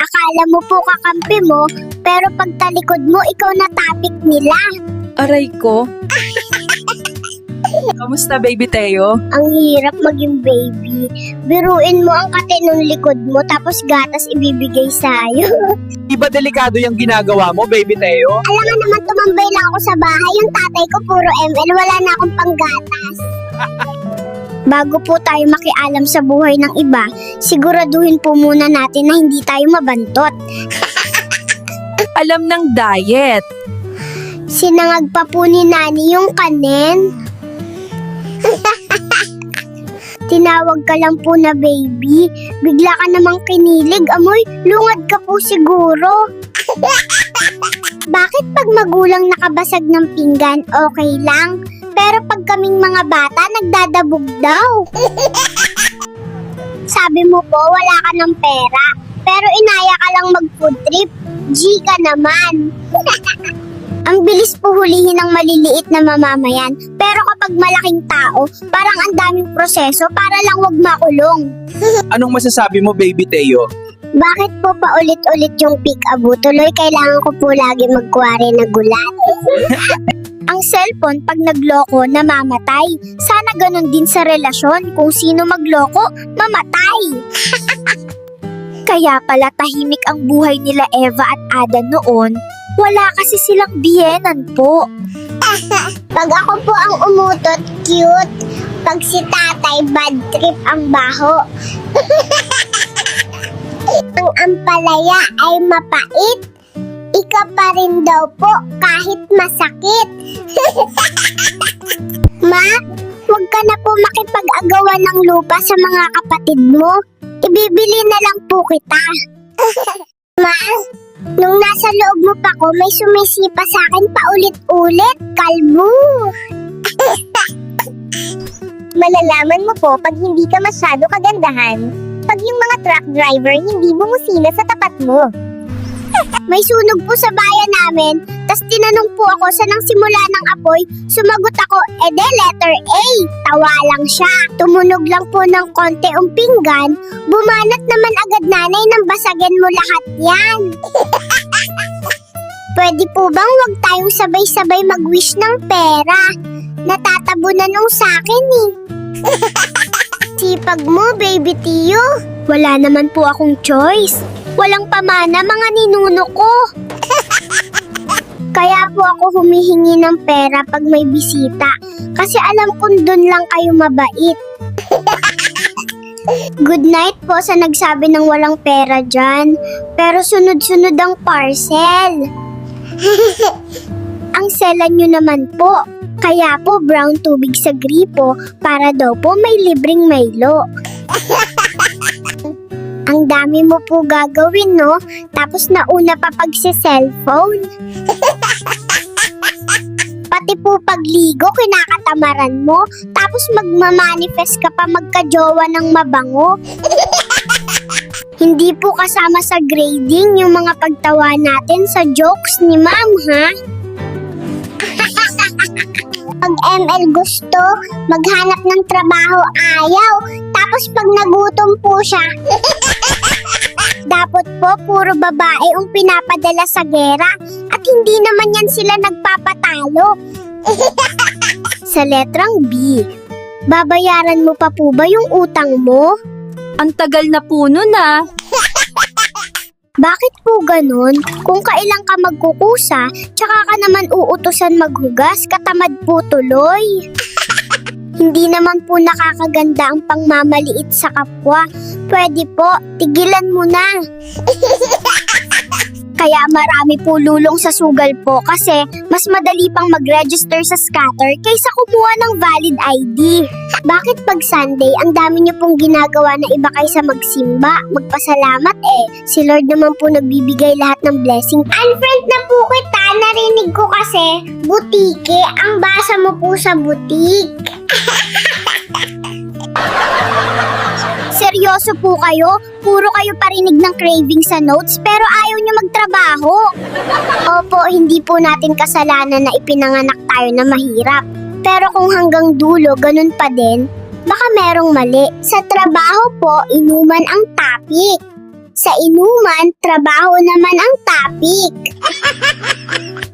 Akala mo po kakampi mo, pero pag talikod mo, ikaw na topic nila. Aray ko. Kamusta baby Teo? Ang hirap maging baby. Biruin mo ang kate ng likod mo, tapos gatas ibibigay sa'yo. Di ba delikado yung ginagawa mo, baby Teo? Alam nga naman tumambay lang ako sa bahay. Yung tatay ko puro ML, wala na akong panggatas. Bago po tayo makialam sa buhay ng iba, siguraduhin po muna natin na hindi tayo mabantot. Alam ng diet. Sinangag pa po ni Nani yung kanin. Tinawag ka lang po na baby. Bigla ka namang kinilig. Amoy, lungad ka po siguro. Bakit pag magulang nakabasag ng pinggan, okay lang? Pero pag kaming mga bata, nagdadabog daw. Sabi mo po, wala ka ng pera. Pero inaya ka lang mag-food trip. G ka naman. Ang bilis po hulihin ng maliliit na mamamayan. Pero kapag malaking tao, parang ang daming proseso para lang wag makulong. Anong masasabi mo, baby Teo? Bakit po paulit-ulit yung pick-abo? Tuloy kailangan ko po lagi magkuwari na gulat. Ang cellphone pag nagloko, namamatay. Sana ganun din sa relasyon. Kung sino magloko, mamatay. Kaya pala tahimik ang buhay nila Eva at Adan noon. Wala kasi silang biyenan po. Pag ako po ang umutot, cute. Pag si tatay, bad trip ang baho. ang ampalaya ay mapait. Ika pa rin daw po kahit masakit. Ma, huwag ka na po makipag-agawan ng lupa sa mga kapatid mo. Ibibili na lang po kita. Ma, nung nasa loob mo pa ko, may sumisipa sa akin paulit-ulit. Kalbo. Malalaman mo po pag hindi ka masyado kagandahan. Pag yung mga truck driver hindi bumusina sa tapat mo. May sunog po sa bayan namin, tas tinanong po ako sa nang simula ng apoy, sumagot ako, ede letter A, tawa lang siya. Tumunog lang po ng konti ang pinggan, bumanat naman agad nanay nang basagin mo lahat yan. Pwede po bang wag tayong sabay-sabay mag-wish ng pera? Natatabunan nung sa akin eh. Sipag mo, baby Tiyo. Wala naman po akong choice. Walang pamana mga ninuno ko. Kaya po ako humihingi ng pera pag may bisita. Kasi alam kong dun lang kayo mabait. Good night po sa nagsabi ng walang pera dyan. Pero sunod-sunod ang parcel. ang selan nyo naman po. Kaya po brown tubig sa gripo para daw po may libreng Milo. Ang dami mo po gagawin, no? Tapos nauna pa pag si cellphone. Pati po pagligo, kinakatamaran mo. Tapos magmamanifest ka pa magkajowa ng mabango. Hindi po kasama sa grading yung mga pagtawa natin sa jokes ni ma'am, ha? Pag ML gusto, maghanap ng trabaho ayaw. Tapos pag nagutom po siya, dapat po puro babae ang pinapadala sa gera at hindi naman yan sila nagpapatalo. sa letrang B, babayaran mo pa po ba yung utang mo? Ang tagal na po nun ah. Bakit po ganun? Kung kailan ka magkukusa, tsaka ka naman uutusan maghugas, katamad po tuloy. Hindi naman po nakakaganda ang pangmamaliit sa kapwa. Pwede po, tigilan mo na. Kaya marami po lulong sa sugal po kasi mas madali pang mag-register sa scatter kaysa kumuha ng valid ID. Bakit pag Sunday, ang dami niyo pong ginagawa na iba kaysa magsimba, magpasalamat eh. Si Lord naman po nagbibigay lahat ng blessing. Unfriend na po kita, narinig ko kasi, butike, ang basa mo po sa butik. Seryoso po kayo? Puro kayo parinig ng craving sa notes pero ayaw nyo magtrabaho. Opo, hindi po natin kasalanan na ipinanganak tayo na mahirap. Pero kung hanggang dulo ganun pa din, baka merong mali. Sa trabaho po, inuman ang topic. Sa inuman, trabaho naman ang topic.